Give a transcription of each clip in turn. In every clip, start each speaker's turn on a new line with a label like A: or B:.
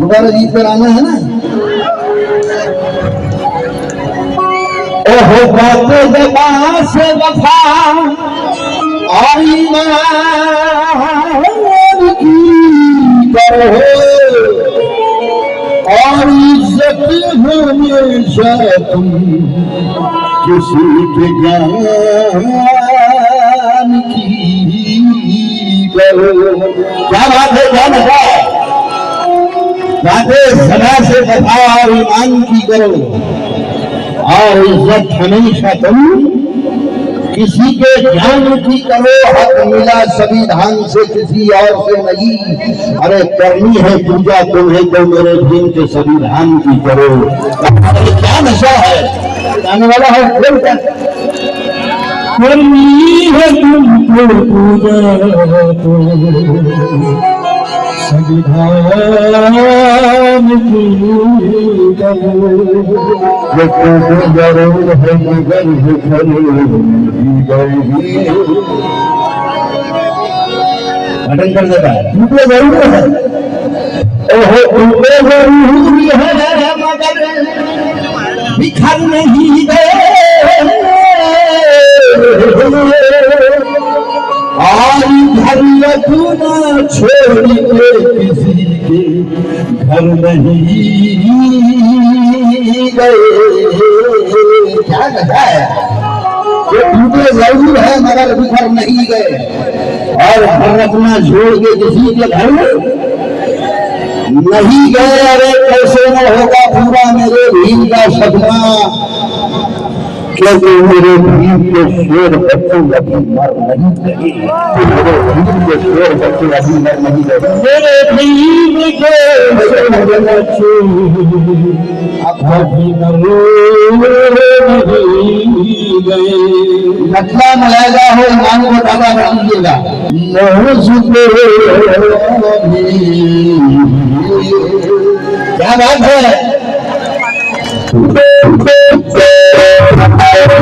A: दोबारा गीत कराना है ना ओहो बात दबा से वफा और ईमान की करो और इज्जत हमेशा तुम किसी के ज्ञान की करो क्या बात है क्या मजा है बातें सदा से वफा और ईमान की करो। और इज़्ज़त हमेशा तुम किसी के ज्ञान की करो, हक मिला संविधान से किसी और से नहीं। अरे करनी है पूजा तुम्हें तो मेरे दिन के संविधान की करो। क्या नशा है? जाने वाला है क्या?
B: करनी है तुमको पूजा तो संविधान की करो
A: ये तो जरूर है मगर है गई अटन कर देता है तुमको जरूर है ओहो तुमको जरूर है मगर बिखर नहीं गए और घर न छोड़ के किसी के घर नहीं गए। क्या है? टूटे ज़रूर है, मगर बिखर नहीं गए। और घर अपना छोड़ के किसी के घर नहीं गए। अरे कैसे न होगा पूरा मेरे भीम का सपना। क्योंकि मेरे भीम के शेर बच्चे अभी मर नहीं गए मेरे भीम के शेर बच्चे अभी मर नहीं गए
B: मेरे भीम के बच्चे अभी मरो नहीं गए
A: नकला मलागा हो ईमान को दादा कर लीजिएगा क्या बात है Oh,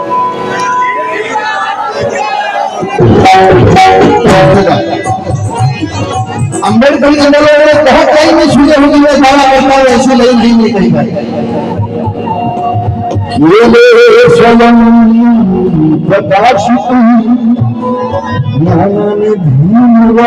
A: अंबेडकर के लोगों ने बहुत कहीं में छुए होगी मैं सारा करता हूँ, ऐसे नहीं नहीं कहीं पर ये मेरे सनम प्रकाश ज्ञान भीम रे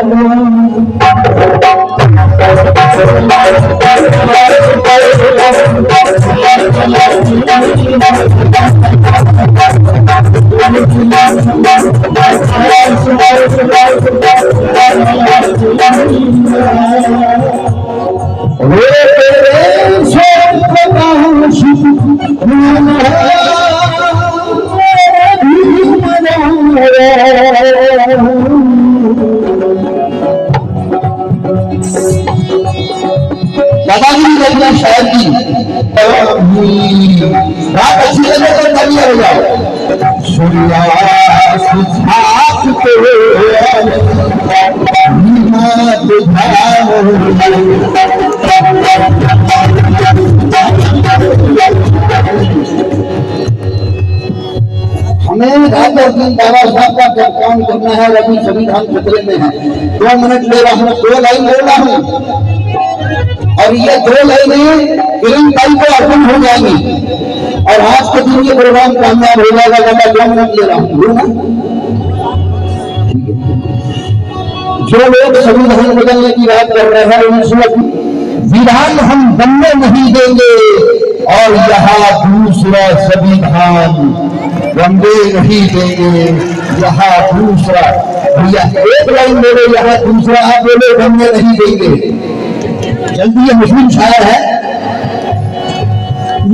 A: বাবাগুলি দেখলাম সাহেবজি রাত আছে আমি আর যাও हमें रात और दिन बाबा साहब का जब काम करना है और अभी संविधान खतरे में है, दो मिनट ले रहा हूँ, दो लाइन बोल रहा हूँ। और ये दो लाइनें फ़िल्म ताई को अर्पण हो जाएँगी। और आज के दिन ये प्रोग्राम कामयाब हो जाएगा अगर मैं दो मिनट ले रहा हूँ जो लोग संविधान बदलने की बात कर रहे हैं उनसे विधान हम बनने नहीं देंगे। और यहाँ दूसरा संविधान बनने नहीं देंगे। यहाँ दूसरा, भैया, एक लाइन बोलो, यहाँ दूसरा आप बोलो, बनने नहीं देंगे। जल्दी ये मुस्लिम शायर है।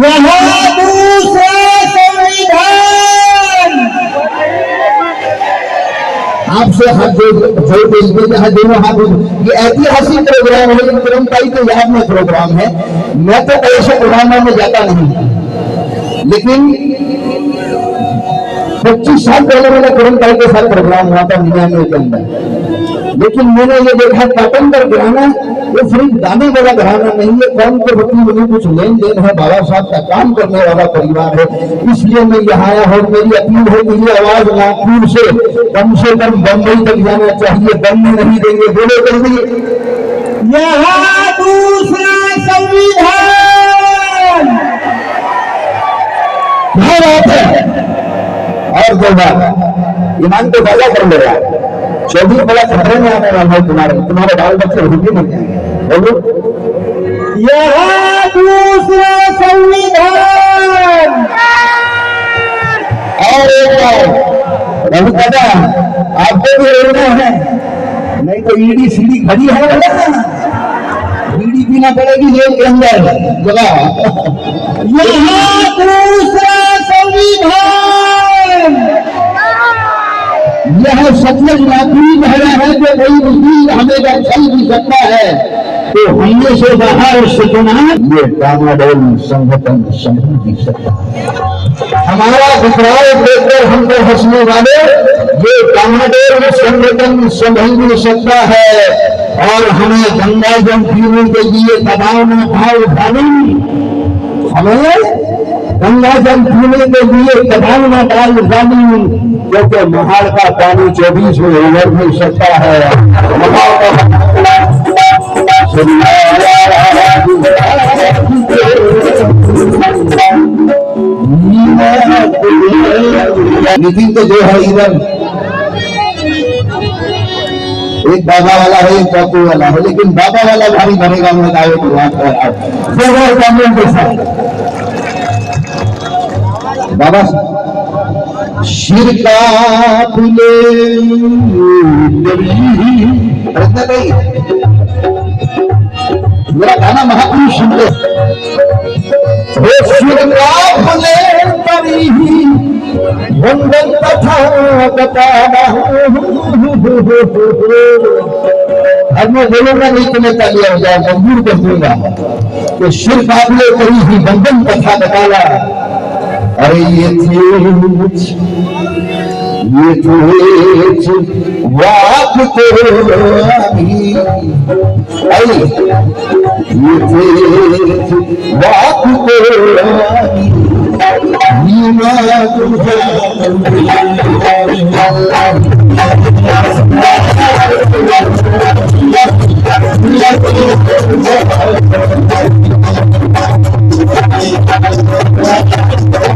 B: यहाँ
A: आपसे हाथ जोड़ दीजिए जहाँ दोनों हाथ ये ऐतिहासिक प्रोग्राम है, लेकिन परम्पराई तो याद में प्रोग्राम है। मैं तो ऐसे प्रोग्रामों में जाता नहीं। लेकिन पच्चीस साल पहले मैंने परम्पराई के साथ प्रोग्राम हुआ था के अंदर। लेकिन मैंने ये देखा काटनगर घराना ये सिर्फ़ गाने वाला घराना नहीं है कौन के वकील में कुछ लेन देन है? बाबा साहब का काम करने वाला परिवार है। इसलिए मैं यहाँ आया हूँ मेरी अपील है कि ये आवाज़ नागपुर से कम से कम बम्बई तक जाना चाहिए। बनने नहीं देंगे बोलो जल्दी
B: यहाँ दूसरा संविधान।
A: बात है? और दो बात ईमान को फ़ायदा कर ले रहा है। चौबीस बड़ा खतरे में आने वाला है तुम्हारे तुम्हारे बाल बच्चे भूखे नहीं। जाएँगे बोलो
B: यहाँ दूसरा संविधान
A: और एक बात रघु दादा आपको भी रोना है नहीं तो ईडी सीढ़ी खड़ी है बीड़ी पीना पड़ेगी जेल के अंदर जगह
B: यहाँ दूसरा संविधान
A: यह सचमुच लाखनी बहरा है जो कोई वकील हमें चल भी सकता है। तो हमने से बाहर सुना ये डामाडोल संगठन संभल भी सकता। हमारा विकराल देखकर हमको हंसने वाले, ये डामाडोल संगठन संभल सकता है। और हमें गंगा जल पीने के लिए दबाव में भाव डालेंगे हमें गंगा जल पीने के लिए दबाव में डाल डाली। क्योंकि महाड़ का पानी चौबीस में उभर भी सकता है। नितिन तो जो है इधर। एक बाबा वाला है, एक बापू वाला है, लेकिन बाबा वाला भारी बनेगा मैं दावे को हूँ के साथ। बाबा शिर का फूले प्रश्न भाई मेरा गाना महापुरुष सुन लो। हे शिर फूले वंदन बताना मैं बोलूँगा नहीं हो मजबूर कर दूँगा तो शिर करी ही वंदन कथा बताना। Ay yiğit, yiğit vakti Ay yiğit vakti Yine Thank
C: you.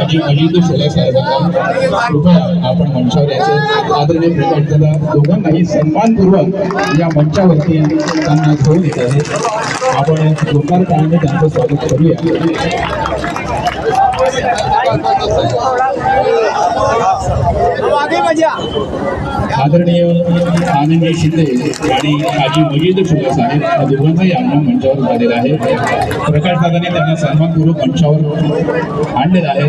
C: माझी आणि हाजी साहेबांना कृपया आपण मंचावर यायचं. आदरणीय प्रकाश दोघांनाही सन्मानपूर्वक या मंचावरती त्यांना घेऊन येत आहे. आपण जोरदार त्यांचं स्वागत करूया. आदरणीय आनंद शिंदे आणि आजी मजिद शुल्ला साहेब या दोघांचाही आगमन मंचावर झालेला आहे. प्रकाश दादाने त्यांना सन्मानपूर्वक मंचावर आणलेलं आहे.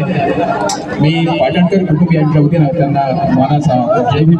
C: मी पाटणकर कुटुंबियांच्या वतीनं त्यांना मानाचा जय भीम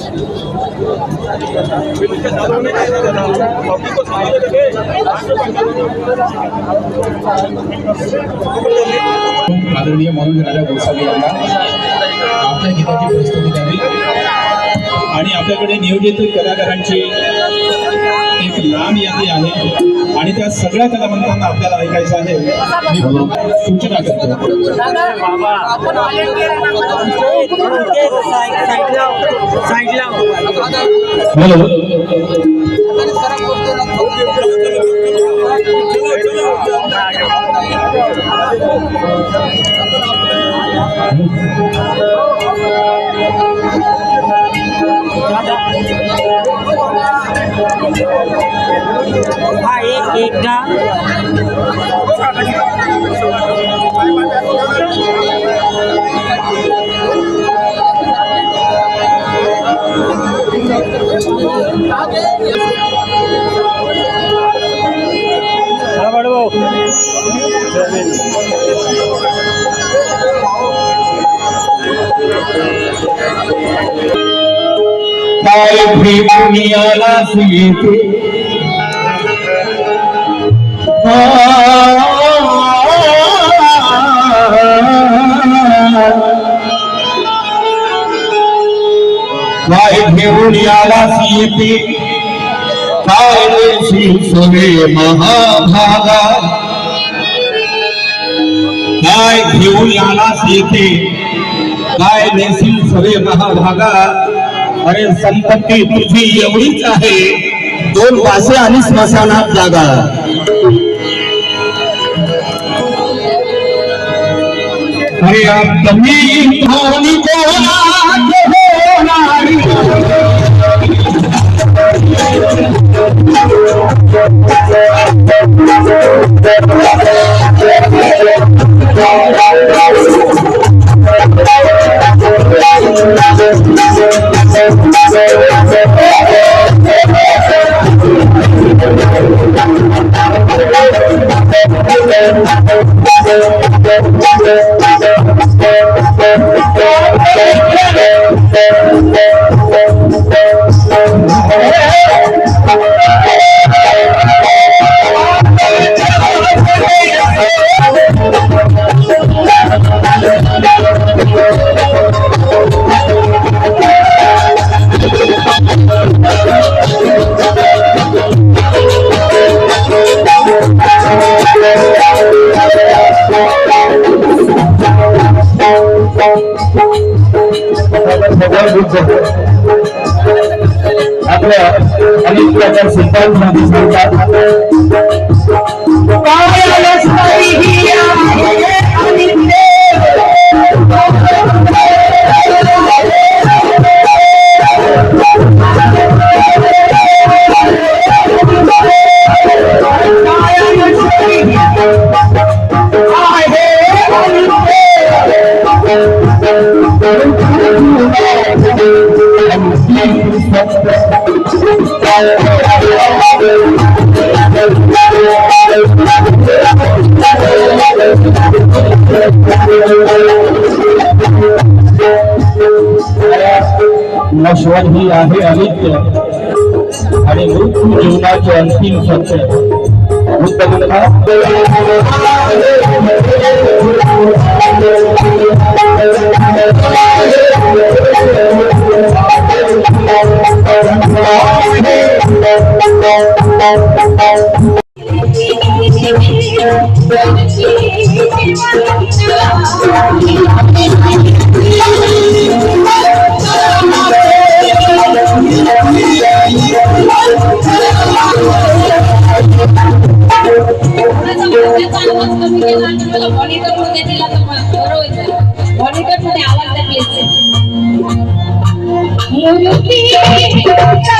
C: आदरणीय मनोज राजा गोसावी यांना आपल्या गीताची प्रस्तुती द्यावी आणि आपल्याकडे नियोजित कलाकारांची आम्ही लांब यादी आहे. आणि त्या सगळ्या कलावंतांना आपल्याला ऐकायचं आहे. सूचना करतो.
D: हा एक एकदा
E: काय प्रेमियाला येते काय घेऊन याला येते काय देशील सगळे महाभागा काय घेऊन यालाच येते काय देशील सगळे महाभागा अरे संपत्ती तुझी एवढीच आहे. दोन वासे आणि स्मशानात जागा. अरे अब तुम्ही Dhoni Thank you. Señor, si नश्वर ही आहे अनित्य आणि मृत्यू जीवनाचे अंतिम सत्य. बुद्ध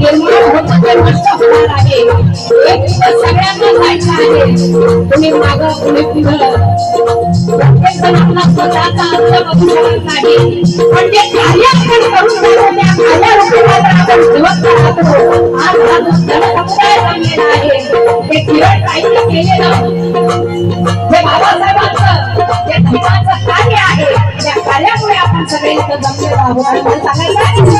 F: निर्माण होतं ते नष्ट होणार आहे. एक दिवस सगळ्यांना जायचं आहे. कुणी माग कुणी पुढं. प्रत्येक जण आपला स्वतःचा अर्थ बघू शकत नाही पण जे कार्य आपण करून राहिलो त्या कार्यारूपी आपण जिवंत राहतो आज हा जो जनसमुदाय जमलेला आहे. ते किरण काहीतरी केलेलं हे बाबासाहेबांचं जे धर्माचं कार्य आहे. त्या कार्यामुळे आपण सगळे इथं जमलेलो आहोत. आणि सांगायचं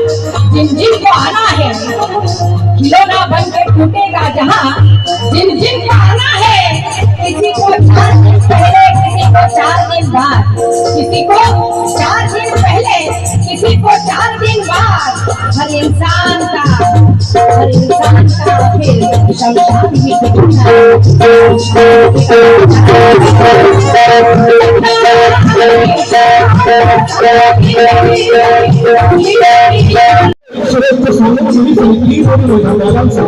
F: जिन जिन को आना है, खिलौना बन के टूटेगा जहाँ। जिन जिन को आना है, किसी को चार दिन पहले, किसी को चार दिन बाद, किसी को चार दिन पहले, किसी को चार दिन बाद। हर इंसान का, हर इंसान का फिर शमशान ही। ठिकाना
B: श्रेष्ठ सांगत तुम्ही संगीत आणि मैदानांचा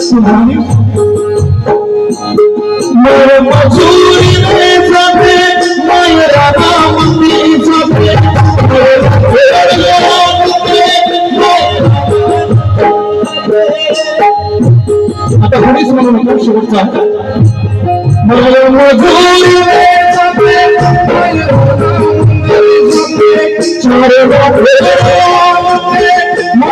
B: तुम्हाने मोर मजूरी रे जाते मायरा मंदी जाते आता कोणीच म्हणू नको शेवटचा मोर मजूरी रे जाते मायरा मंदी जाते चार बापे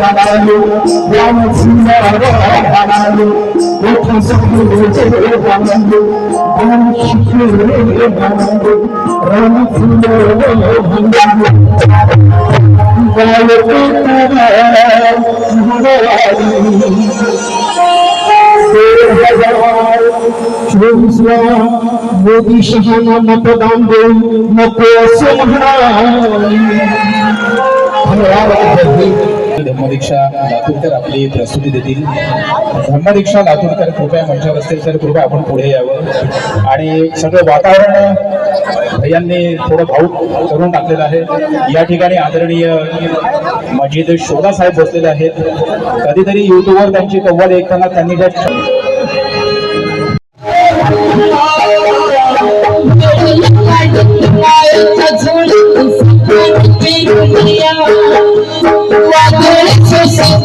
B: বানালো রাম সুন্দর বানালো লক্ষ্মী সুন্দর বানালো রাম সুন্দর বানালো রাম সুন্দর মোদী সহানা মতদান দেব মতো সোহানি
C: धम्मदीक्षा लातूरकर आपली प्रस्तुती देतील. धम्मदीक्षा लातूरकर कृपया मंचावर असतील तर कृपया आपण पुढे यावं. आणि सगळं वातावरण भैयांनी थोडं भाऊक करून टाकलेलं आहे. या ठिकाणी आदरणीय मजिद शोधा साहेब बसलेले आहेत. कधीतरी युट्यूबवर त्यांची कव्वाल ऐकताना त्यांनी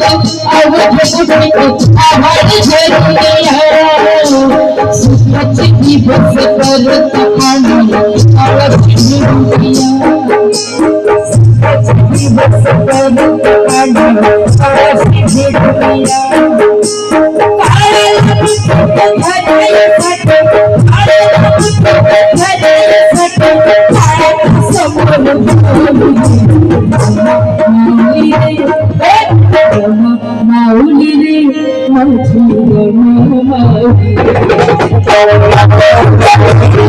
C: I
F: will push the miracle. I want to take the miracle. Secret to keep it separate with the harmony. I will push the miracle. Secret to keep it separate with the harmony. I will push the miracle. I will push the miracle. I will push the miracle. I will push the miracle. Oh, my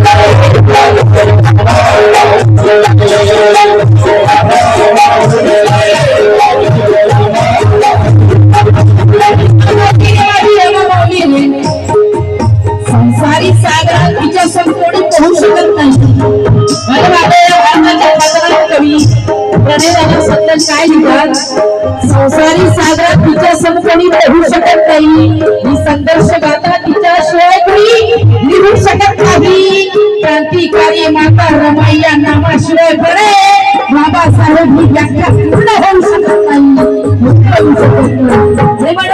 F: God. অধিকারী মাতা রমাইয়া
A: নামাজে পড়ে। বাবা সাহেব একটা পূর্ণ হংস এবার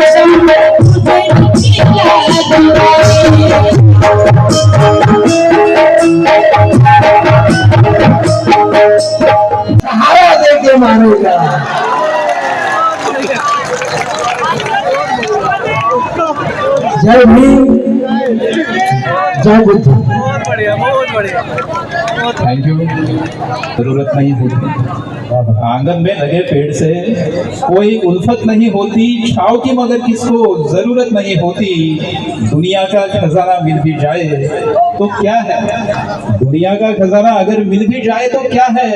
A: ফেলবে जय भीम जय बुद्ध
C: थैंक यू ज़रूरत नहीं होती। आँगन में लगे पेड़ से कोई उल्फत नहीं होती। छाव की मगर किसको ज़रूरत नहीं होती। दुनिया का खजाना मिल भी जाए तो क्या है? दुनिया का खजाना अगर मिल भी जाए तो क्या है?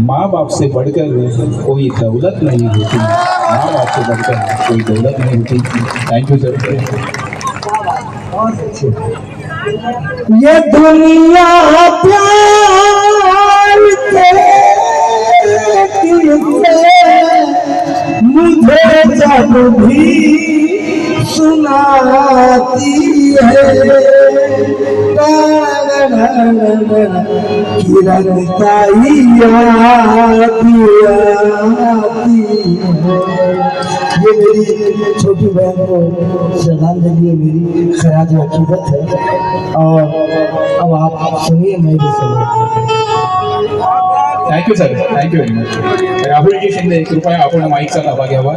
C: माँ बाप से बढ़कर कोई दौलत नहीं होती। माँ बाप से बढ़कर कोई दौलत नहीं होती थैंक यू सर
A: ये दुनिया प्यार के दिल से मुझे जब भी सुनाती है। किरण आती ये मेरी छोटी बहन को श्रद्धांजलि है मेरी खराज अकीदत है। और अब आप सुनिए, मैं भी सुनिए।
C: Thank you sir thank you very much Rahul Rahulji Shinde कृपया आपण माईकचा ताबा घ्यावा